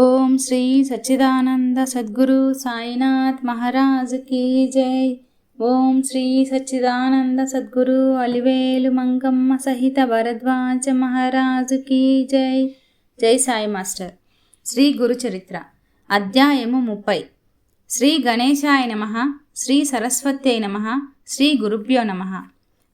ఓం శ్రీ సచ్చిదానంద సద్గురు సాయినాథ్ మహారాజ్ కీ జై. ఓం శ్రీ సచ్చిదానంద సద్గురు అలివేలు మంగమ్మ సహిత భరద్వాజ మహారాజు కీ జై. జై సాయి మాస్టర్. శ్రీ గురు చరిత్ర అధ్యాయము ముప్పై. శ్రీ గణేశాయ నమ శ్రీ సరస్వత్యై నమ శ్రీ గురుభ్యో నమ.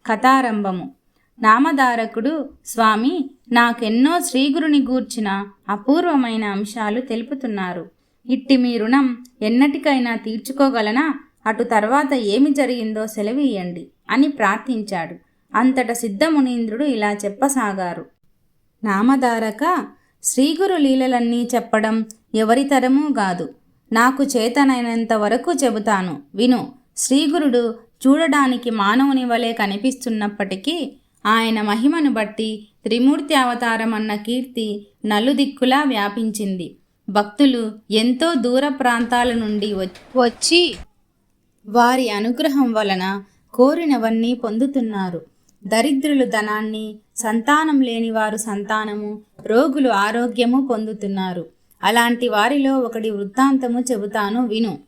కథారంభము. నామధారకుడు స్వామి నాకెన్నో శ్రీగురుని గూర్చిన అపూర్వమైన అంశాలు తెలుపుతున్నారు. ఇట్టి మీ రుణం ఎన్నటికైనా తీర్చుకోగలనా? అటు తర్వాత ఏమి జరిగిందో సెలవీయండి అని ప్రార్థించాడు. అంతట సిద్ధమునీంద్రుడు ఇలా చెప్పసాగారు. నామధారక శ్రీగురు లీలలన్నీ చెప్పడం ఎవరితరమూ కాదు నాకు చేతనైనంత వరకు చెబుతాను. విను శ్రీగురుడు చూడడానికి మానవుని వలె కనిపిస్తున్నప్పటికీ ఆయన మహిమను బట్టి త్రిమూర్తి అవతారం అన్న కీర్తి నలుదిక్కులా వ్యాపించింది. భక్తులు ఎంతో దూర ప్రాంతాల నుండి వచ్చి వారి అనుగ్రహం వలన కోరినవన్నీ పొందుతున్నారు. దరిద్రులు ధనాన్ని సంతానం లేని వారు సంతానము రోగులు ఆరోగ్యము పొందుతున్నారు. అలాంటి వారిలో ఒకటి వృత్తాంతము చెబుతాను విను.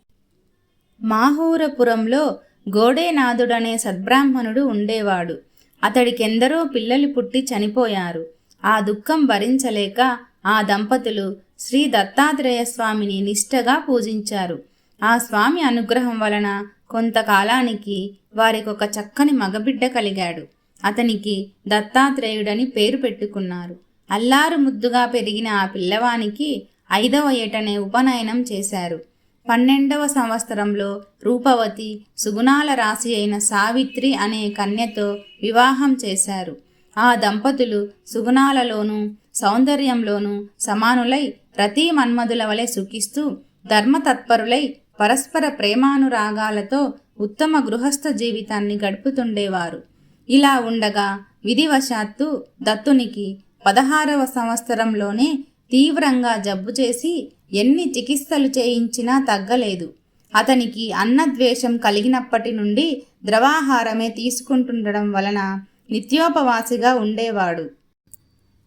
మాహూరపురంలో గోడేనాథుడనే సద్బ్రాహ్మణుడు ఉండేవాడు. అతడికెందరో పిల్లలు పుట్టి చనిపోయారు. ఆ దుఃఖం భరించలేక ఆ దంపతులు శ్రీ దత్తాత్రేయ స్వామిని నిష్టగా పూజించారు. ఆ స్వామి అనుగ్రహం వలన కొంతకాలానికి వారికొక చక్కని మగబిడ్డ కలిగాడు. అతనికి దత్తాత్రేయుడని పేరు పెట్టుకున్నారు. అల్లారు ముద్దుగా పెరిగిన ఆ పిల్లవానికి ఐదవ ఏటనే ఉపనయనం చేశారు. పన్నెండవ సంవత్సరంలో రూపవతి సుగుణాల రాశి అయిన సావిత్రి అనే కన్యతో వివాహం చేశారు. ఆ దంపతులు సుగుణాలలోనూ సౌందర్యంలోనూ సమానులై ప్రతి మన్మధుల వలె సుఖిస్తూ ధర్మతత్పరులై పరస్పర ప్రేమానురాగాలతో ఉత్తమ గృహస్థ జీవితాన్ని గడుపుతుండేవారు. ఇలా ఉండగా విధివశాత్తు దత్తునికి పదహారవ సంవత్సరంలోనే తీవ్రంగా జబ్బు చేసి ఎన్ని చికిత్సలు చేయించినా తగ్గలేదు. అతనికి అన్నద్వేషం కలిగినప్పటి నుండి ద్రవాహారమే తీసుకుంటుండడం వలన నిత్యోపవాసిగా ఉండేవాడు.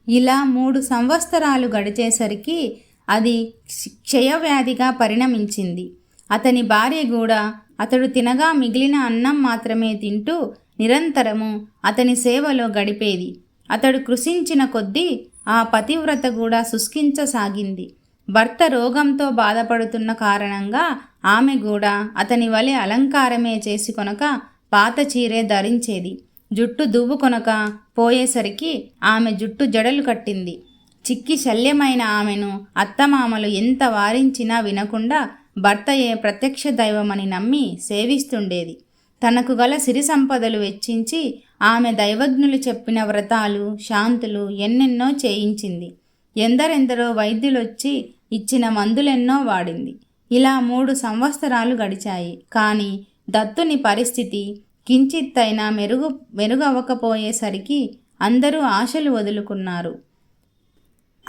ఇలా మూడు సంవత్సరాలు గడిచేసరికి అది క్షయవ్యాధిగా పరిణమించింది. అతని భార్య కూడా అతడు తినగా మిగిలిన అన్నం మాత్రమే తింటూ నిరంతరము అతని సేవలో గడిపేది. అతడు కృషించిన కొద్దీ ఆ పతివ్రత కూడా శుష్కించసాగింది. భర్త రోగంతో బాధపడుతున్న కారణంగా ఆమె కూడా అతని వలె అలంకారమే చేసి కొనక పాత చీరే ధరించేది. జుట్టు దువ్వు కొనక పోయేసరికి ఆమె జుట్టు జడలు కట్టింది. చిక్కి శల్యమైన ఆమెను అత్తమామలు ఎంత వారించినా వినకుండా భర్తయే ప్రత్యక్ష దైవమని నమ్మి సేవిస్తుండేది. తనకు గల సిరి సంపదలు వెచ్చించి ఆమె దైవజ్ఞులు చెప్పిన వ్రతాలు శాంతులు ఎన్నెన్నో చేయించింది. ఎందరెందరో వైద్యులొచ్చి ఇచ్చిన మందులెన్నో వాడింది. ఇలా మూడు సంవత్సరాలు గడిచాయి. కానీ దత్తుని పరిస్థితి కించిత్తైనా మెరుగు మెరుగవ్వకపోయేసరికి అందరూ ఆశలు వదులుకున్నారు.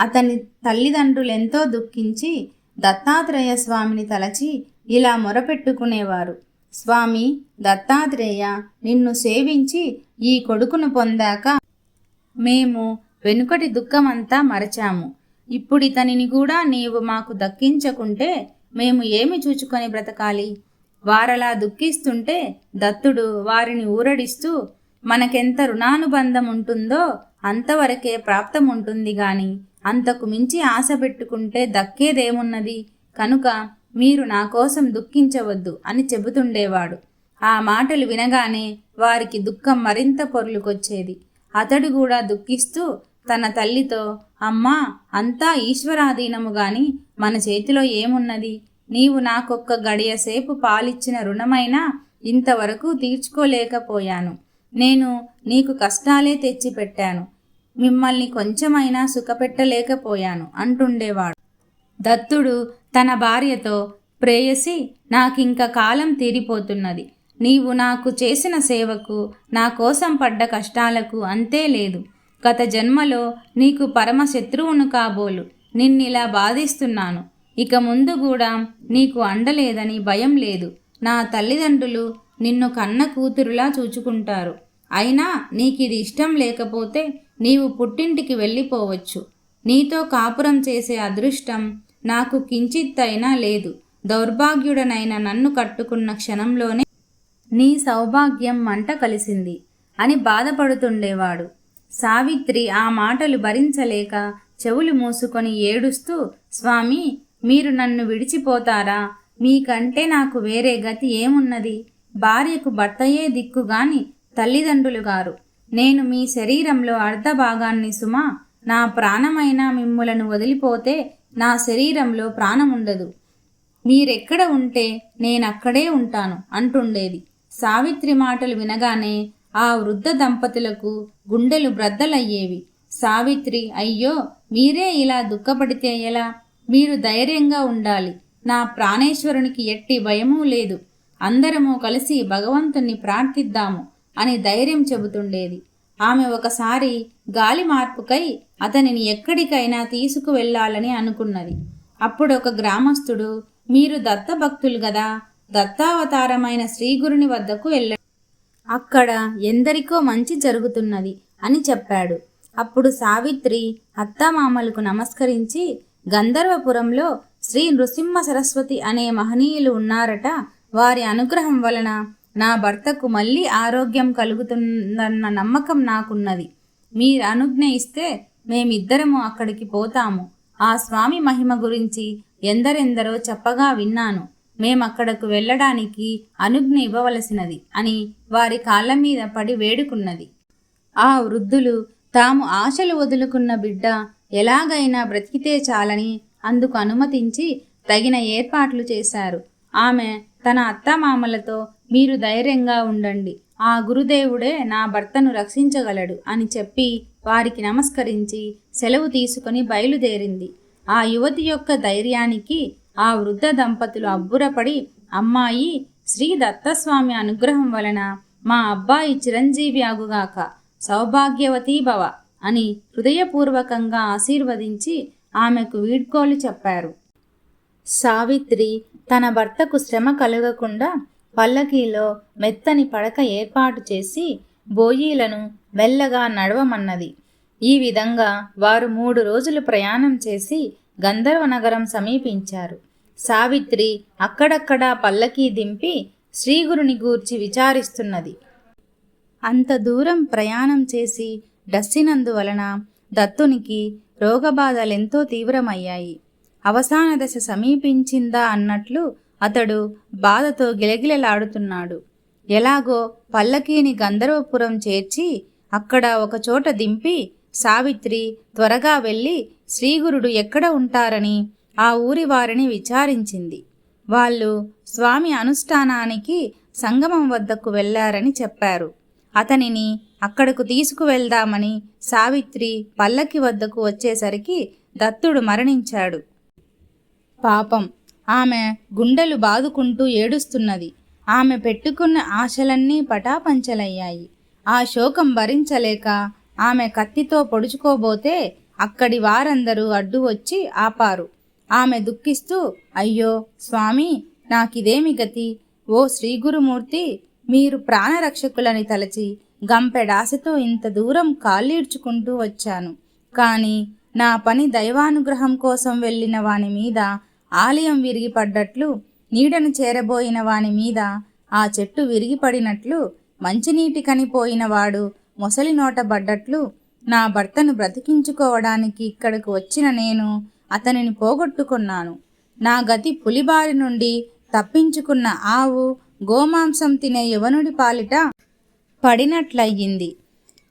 అతని తల్లిదండ్రులెంతో దుఃఖించి దత్తాత్రేయ స్వామిని తలచి ఇలా మొరపెట్టుకునేవారు. స్వామి దత్తాత్రేయ నిన్ను సేవించి ఈ కొడుకును పొందాక మేము వెనుకటి దుఃఖమంతా మరచాము. ఇప్పుడు ఇతనిని కూడా నీవు మాకు దక్కించకుంటే మేము ఏమి చూచుకొని బ్రతకాలి? వారలా దుఃఖిస్తుంటే దత్తుడు వారిని ఊరడిస్తూ మనకెంత రుణానుబంధం ఉంటుందో అంతవరకే ప్రాప్తం ఉంటుంది గాని అంతకు మించి ఆశ పెట్టుకుంటే దక్కేదేమున్నది? కనుక మీరు నా కోసం దుఃఖించవద్దు అని చెబుతుండేవాడు. ఆ మాటలు వినగానే వారికి దుఃఖం మరింత పొర్లుకొచ్చేది. అతడు కూడా దుఃఖిస్తూ తన తల్లితో అమ్మా అంతా ఈశ్వరాధీనము గాని మన చేతిలో ఏమున్నది? నీవు నాకొక్క గడియసేపు పాలిచ్చిన రుణమైనా ఇంతవరకు తీర్చుకోలేకపోయాను. నేను నీకు కష్టాలే తెచ్చిపెట్టాను. మిమ్మల్ని కొంచెమైనా సుఖపెట్టలేకపోయాను అంటుండేవాడు. దత్తుడు తన భార్యతో ప్రేయసి నాకింక కాలం తీరిపోతున్నది. నీవు నాకు చేసిన సేవకు నా కోసం పడ్డ కష్టాలకు అంతే లేదు. గత జన్మలో నీకు పరమ శత్రువును కాబోలు. నిన్నిలా బాధిస్తున్నాను. ఇక ముందు కూడా నీకు అండలేదని భయం లేదు. నా తల్లిదండ్రులు నిన్ను కన్న కూతురులా చూచుకుంటారు. అయినా నీకిది ఇష్టం లేకపోతే నీవు పుట్టింటికి వెళ్ళిపోవచ్చు. నీతో కాపురం చేసే అదృష్టం నాకు కించిత్తైనా లేదు. దౌర్భాగ్యుడనైన నన్ను కట్టుకున్న క్షణంలోనే నీ సౌభాగ్యం మంట కలిసింది అని బాధపడుతుండేవాడు. సావిత్రి ఆ మాటలు భరించలేక చెవులు మూసుకొని ఏడుస్తూ స్వామి మీరు నన్ను విడిచిపోతారా? మీకంటే నాకు వేరే గతి ఏమున్నది? భార్యకు భర్తయే దిక్కుగాని తల్లిదండ్రులు గారు. నేను మీ శరీరంలో అర్ధ భాగాన్ని సుమా నా ప్రాణమైన మిమ్ములను వదిలిపోతే నా శరీరంలో ప్రాణముండదు. మీరెక్కడ ఉంటే నేనక్కడే ఉంటాను అంటుండేది. సావిత్రి మాటలు వినగానే ఆ వృద్ధ దంపతులకు గుండెలు బ్రద్దలయ్యేవి. సావిత్రి అయ్యో మీరే ఇలా దుఃఖపడితే ఎలా? మీరు ధైర్యంగా ఉండాలి. నా ప్రాణేశ్వరునికి ఎట్టి భయమూ లేదు. అందరము కలిసి భగవంతుణ్ణి ప్రార్థిద్దాము అని ధైర్యం చెబుతుండేది. ఆమె ఒకసారి గాలి మార్పుకై అతనిని ఎక్కడికైనా తీసుకువెళ్ళాలని అనుకున్నది. అప్పుడు ఒక గ్రామస్తుడు మీరు దత్తభక్తులు గదా? దత్తావతారమైన శ్రీగురుని వద్దకు వెళ్ళ అక్కడ ఎందరికో మంచి జరుగుతున్నది అని చెప్పాడు. అప్పుడు సావిత్రి అత్తమామలకు నమస్కరించి గంధర్వపురంలో శ్రీ నృసింహ సరస్వతి అనే మహనీయులు ఉన్నారట వారి అనుగ్రహం వలన నా భర్తకు మళ్ళీ ఆరోగ్యం కలుగుతుందన్న నమ్మకం నాకున్నది. మీరు అనుజ్ఞ ఇస్తే మేమిద్దరము అక్కడికి పోతాము. ఆ స్వామి మహిమ గురించి ఎందరెందరో చెప్పగా విన్నాను. మేమక్కడకు వెళ్ళడానికి అనుజ్ఞ ఇవ్వవలసినది అని వారి కాళ్ళ మీద పడి వేడుకున్నది. ఆ వృద్ధులు తాము ఆశలు వదులుకున్న బిడ్డ ఎలాగైనా బ్రతికితే చాలని అందుకు అనుమతించి తగిన ఏర్పాట్లు చేశారు. ఆమె తన అత్తమామలతో మీరు ధైర్యంగా ఉండండి. ఆ గురుదేవుడే నా భర్తను రక్షించగలడు అని చెప్పి వారికి నమస్కరించి సెలవు తీసుకొని బయలుదేరింది. ఆ యువతి యొక్క ధైర్యానికి ఆ వృద్ధ దంపతులు అబ్బురపడి అమ్మాయి శ్రీ దత్తస్వామి అనుగ్రహం వలన మా అబ్బాయి చిరంజీవి అగుగాక సౌభాగ్యవతీ భవ అని హృదయపూర్వకంగా ఆశీర్వదించి ఆమెకు వీడ్కోలు చెప్పారు. సావిత్రి తన భర్తకు శ్రమ కలగకుండా పల్లకీలో మెత్తని పడక ఏర్పాటు చేసి బోయీలను మెల్లగా నడవమన్నది. ఈ విధంగా వారు మూడు రోజులు ప్రయాణం చేసి గంధర్వ నగరం సమీపించారు. సావిత్రి అక్కడక్కడా పల్లకీ దింపి శ్రీగురుని గూర్చి విచారిస్తున్నది. అంత దూరం ప్రయాణం చేసి డస్సినందువలన దత్తునికి రోగబాధలెంతో తీవ్రమయ్యాయి. అవసాన దశ సమీపించిందా అన్నట్లు అతడు బాధతో గిలగిలలాడుతున్నాడు. ఎలాగో పల్లకీని గంధర్వపురం చేర్చి అక్కడ ఒకచోట దింపి సావిత్రి త్వరగా వెళ్ళి శ్రీగురుడు ఎక్కడ ఉంటారని ఆ ఊరి వారిని విచారించింది. వాళ్ళు స్వామి అనుష్ఠానానికి సంగమం వద్దకు వెళ్ళారని చెప్పారు. అతనిని అక్కడకు తీసుకువెళ్దామని సావిత్రి పల్లకి వద్దకు వచ్చేసరికి దత్తుడు మరణించాడు. పాపం. ఆమె గుండెలు బాదుకుంటూ ఏడుస్తున్నది. ఆమె పెట్టుకున్న ఆశలన్నీ పటాపంచలయ్యాయి. ఆ శోకం భరించలేక ఆమె కత్తితో పొడుచుకోబోతే అక్కడి వారందరూ అడ్డు వచ్చి ఆపారు. ఆమె దుఃఖిస్తూ అయ్యో స్వామి నాకిదేమి గతి? ఓ శ్రీగురుమూర్తి మీరు ప్రాణరక్షకులని తలచి గంపెడాశతో ఇంత దూరం కాళ్ళీడ్చుకుంటూ వచ్చాను. కానీ నా పని దైవానుగ్రహం కోసం వెళ్ళిన వాని మీద ఆలయం విరిగిపడ్డట్లు నీడను చేరబోయిన వాని మీద ఆ చెట్టు విరిగిపడినట్లు మంచినీటి కనిపోయిన వాడు మొసలి నోట పడ్డట్లు నా భర్తను బ్రతికించుకోవడానికి ఇక్కడకు వచ్చిన నేను అతనిని పోగొట్టుకున్నాను. నా గతి పులిబారి నుండి తప్పించుకున్న ఆవు గోమాంసం తినే యువనుడి పాలిట పడినట్లయ్యింది.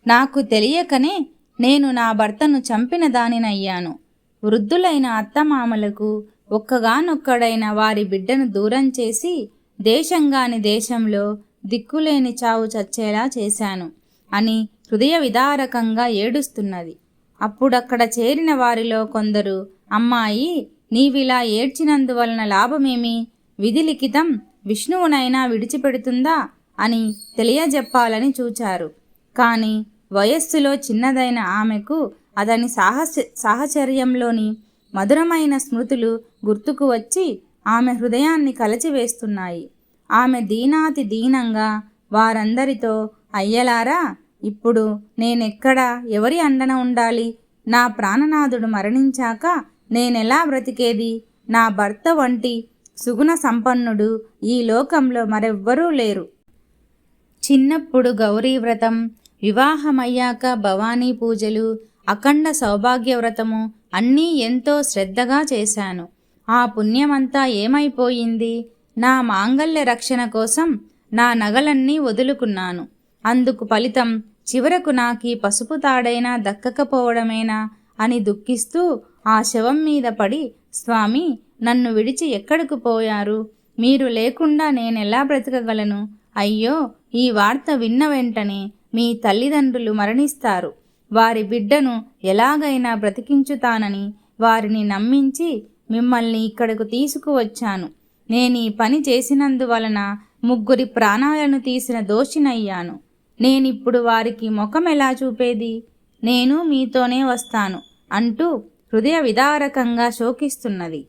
నాకు తెలియకనే నేను నా భర్తను చంపిన దానినయ్యాను. వృద్ధులైన అత్తమామలకు ఒక్కగానొక్కడైన వారి బిడ్డను దూరం చేసి దేశంగాని దేశంలో దిక్కులేని చావు చచ్చేలా చేశాను అని హృదయ విదారకంగా ఏడుస్తున్నది. అప్పుడక్కడ చేరిన వారిలో కొందరు అమ్మాయి నీవిలా ఏడ్చినందువలన లాభమేమి? విధి లిఖితం విష్ణువునైనా విడిచిపెడుతుందా? అని తెలియజెప్పాలని చూచారు. కానీ వయస్సులో చిన్నదైన ఆమెకు అతని సాహస సాహచర్యంలోని మధురమైన స్మృతులు గుర్తుకు వచ్చి ఆమె హృదయాన్ని కలచివేస్తున్నాయి. ఆమె దీనాతి దీనంగా వారందరితో అయ్యలారా ఇప్పుడు నేనెక్కడ? ఎవరి అండన ఉండాలి? నా ప్రాణనాథుడు మరణించాక నేనెలా బ్రతికేది? నా భర్త వంటి సుగుణ సంపన్నుడు ఈ లోకంలో మరెవ్వరూ లేరు. చిన్నప్పుడు గౌరీ వ్రతం వివాహమయ్యాక భవానీ పూజలు అఖండ సౌభాగ్య వ్రతము అన్నీ ఎంతో శ్రద్ధగా చేశాను. ఆ పుణ్యమంతా ఏమైపోయింది? నా మాంగల్య రక్షణ కోసం నా నగలన్నీ వదులుకున్నాను. అందుకు ఫలితం చివరకు నాకీ పసుపు తాడైనా దక్కకపోవడమేనా అని దుఃఖిస్తూ ఆ శవం మీద పడి స్వామి నన్ను విడిచి ఎక్కడికి పోయారు? మీరు లేకుండా నేనెలా బ్రతకగలను? అయ్యో ఈ వార్త విన్న వెంటనే మీ తల్లిదండ్రులు మరణిస్తారు. వారి బిడ్డను ఎలాగైనా బ్రతికించుతానని వారిని నమ్మించి మిమ్మల్ని ఇక్కడకు తీసుకువచ్చాను. నేను ఈ పని చేసినందువలన ముగ్గురి ప్రాణాలను తీసిన దోషినయ్యాను. నేనిప్పుడు వారికి ముఖం ఎలా చూపేది? నేను మీతోనే వస్తాను అంటూ హృదయ విదారకంగా శోకిస్తున్నది.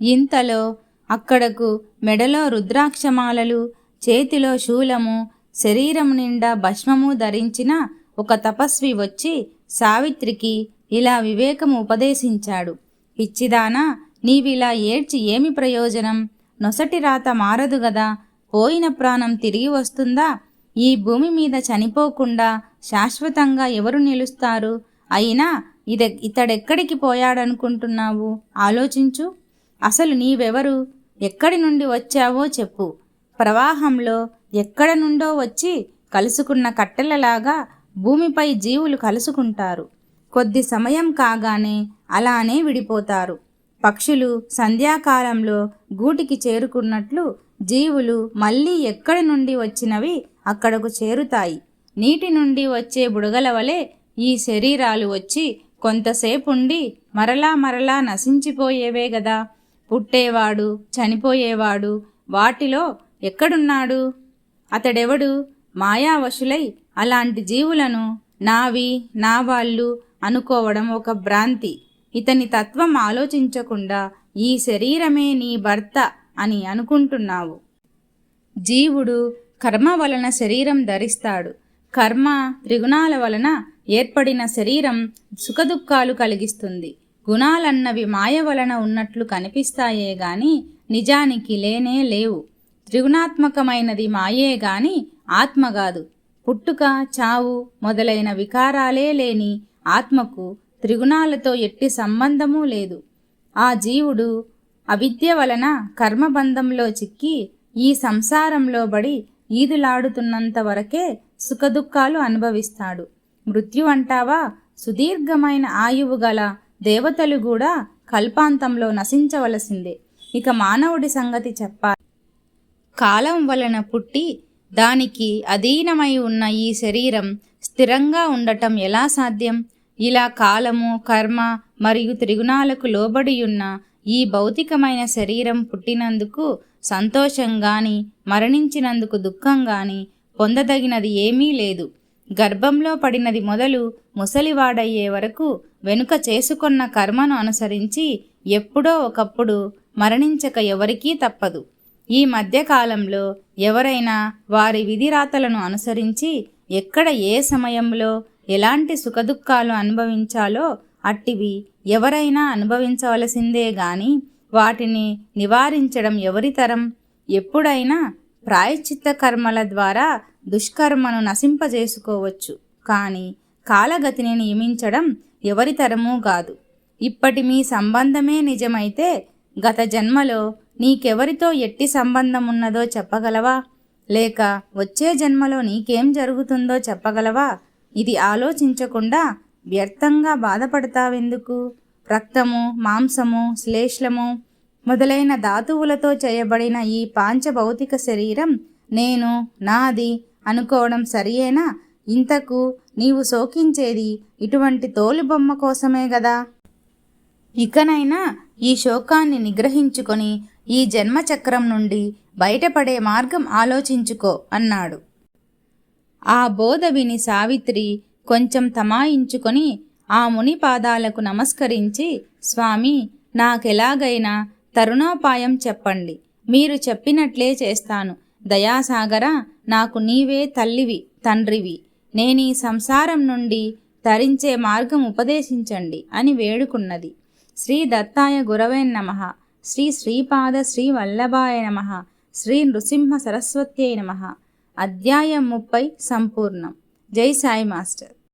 ఇంతలో అక్కడకు మెడలో రుద్రాక్షమాలలు చేతిలో శూలము శరీరం నిండా భస్మము ధరించిన ఒక తపస్వి వచ్చి సావిత్రికి ఇలా వివేకము ఉపదేశించాడు. పిచ్చిదానా నీవిలా ఏడ్చి ఏమి ప్రయోజనం? నొసటి రాత మారదు గదా పోయిన ప్రాణం తిరిగి వస్తుందా? ఈ భూమి మీద చనిపోకుండా శాశ్వతంగా ఎవరు నిలుస్తారు? అయినా ఇద ఇతడెక్కడికి పోయాడనుకుంటున్నావు? ఆలోచించు. అసలు నీవెవరు? ఎక్కడి నుండి వచ్చావో చెప్పు. ప్రవాహంలో ఎక్కడ నుండో వచ్చి కలుసుకున్న కట్టెలలాగా భూమిపై జీవులు కలుసుకుంటారు. కొద్ది సమయం కాగానే అలానే విడిపోతారు. పక్షులు సంధ్యాకాలంలో గూటికి చేరుకున్నట్లు జీవులు మళ్ళీ ఎక్కడి నుండి వచ్చినవి అక్కడకు చేరుతాయి. నీటి నుండి వచ్చే బుడగల వలె ఈ శరీరాలు వచ్చి కొంతసేపుండి మరలా మరలా నశించిపోయేవే గదా. పుట్టేవాడు చనిపోయేవాడు వాటిలో ఎక్కడున్నాడు? అతడెవడు? మాయావశులై అలాంటి జీవులను నావి నా వాళ్ళు అనుకోవడం ఒక భ్రాంతి. ఇతని తత్వం ఆలోచించకుండా ఈ శరీరమే నీ భర్త అని అనుకుంటున్నావు. జీవుడు కర్మ వలన శరీరం ధరిస్తాడు. కర్మ త్రిగుణాల వలన ఏర్పడిన శరీరం సుఖదుఖాలు కలిగిస్తుంది. గుణాలన్నవి మాయ వలన ఉన్నట్లు కనిపిస్తాయే గాని నిజానికి లేనే లేవు. త్రిగుణాత్మకమైనది మాయే గాని ఆత్మగాదు పుట్టుక చావు మొదలైన వికారాలే లేని ఆత్మకు త్రిగుణాలతో ఎట్టి సంబంధమూ లేదు. ఆ జీవుడు అవిద్య వలన కర్మబంధంలో చిక్కి ఈ సంసారంలో బడి ఈదులాడుతున్నంత వరకే సుఖదుఖాలు అనుభవిస్తాడు. మృత్యు అంటావా సుదీర్ఘమైన ఆయువు గల దేవతలు కూడా కల్పాంతంలో నశించవలసిందే. ఇక మానవుడి సంగతి చెప్పాలి. కాలం వలన పుట్టి దానికి అధీనమై ఉన్న ఈ శరీరం స్థిరంగా ఉండటం ఎలా సాధ్యం? ఇలా కాలము కర్మ మరియు త్రిగుణాలకు లోబడి ఉన్న ఈ భౌతికమైన శరీరం పుట్టినందుకు సంతోషం గాని మరణించినందుకు దుఃఖం గాని పొందదగినది ఏమీ లేదు. గర్భంలో పడినది మొదలు ముసలివాడయ్యే వరకు వెనుక చేసుకొన్న కర్మను అనుసరించి ఎప్పుడో ఒకప్పుడు మరణించక ఎవరికీ తప్పదు. ఈ మధ్యకాలంలో ఎవరైనా వారి విధిరాతలను అనుసరించి ఎక్కడ ఏ సమయంలో ఎలాంటి సుఖదుఖాలు అనుభవించాలో అట్టివి ఎవరైనా అనుభవించవలసిందే గాని వాటిని నివారించడం ఎవరితరం ఎప్పుడైనా ప్రాయశ్చిత్త కర్మల ద్వారా దుష్కర్మను నశింపజేసుకోవచ్చు. కానీ కాలగతిని నియమించడం ఎవరితరమూ కాదు. ఇప్పటి మీ సంబంధమే నిజమైతే గత జన్మలో నీకెవరితో ఎట్టి సంబంధం ఉన్నదో చెప్పగలవా? లేక వచ్చే జన్మలో నీకేం జరుగుతుందో చెప్పగలవా? ఇది ఆలోచించకుండా వ్యర్థంగా బాధపడతావెందుకు? రక్తము మాంసము శ్లేష్లము మొదలైన ధాతువులతో చేయబడిన ఈ పాంచభౌతిక శరీరం నేను నాది అనుకోవడం సరియేనా? ఇంతకు నీవు శోకించేది ఇటువంటి తోలుబొమ్మ కోసమే గదా? ఇకనైనా ఈ శోకాన్ని నిగ్రహించుకొని ఈ జన్మచక్రం నుండి బయటపడే మార్గం ఆలోచించుకో అన్నాడు. ఆ బోధ విని సావిత్రి కొంచెం తమాయించుకొని ఆ ముని పాదాలకు నమస్కరించి స్వామి నాకెలాగైనా తరుణోపాయం చెప్పండి. మీరు చెప్పినట్లే చేస్తాను. దయాసాగర నాకు నీవే తల్లివి తండ్రివి. నేనీ సంసారం నుండి తరించే మార్గం ఉపదేశించండి అని వేడుకున్నది. శ్రీ దత్తాయ గురవే నమ. శ్రీ శ్రీపాద శ్రీ వల్లభాయ నమ. శ్రీ నృసింహ సరస్వత్యై నమ. అధ్యాయం ముప్పై సంపూర్ణం. జై సాయి మాస్టర్.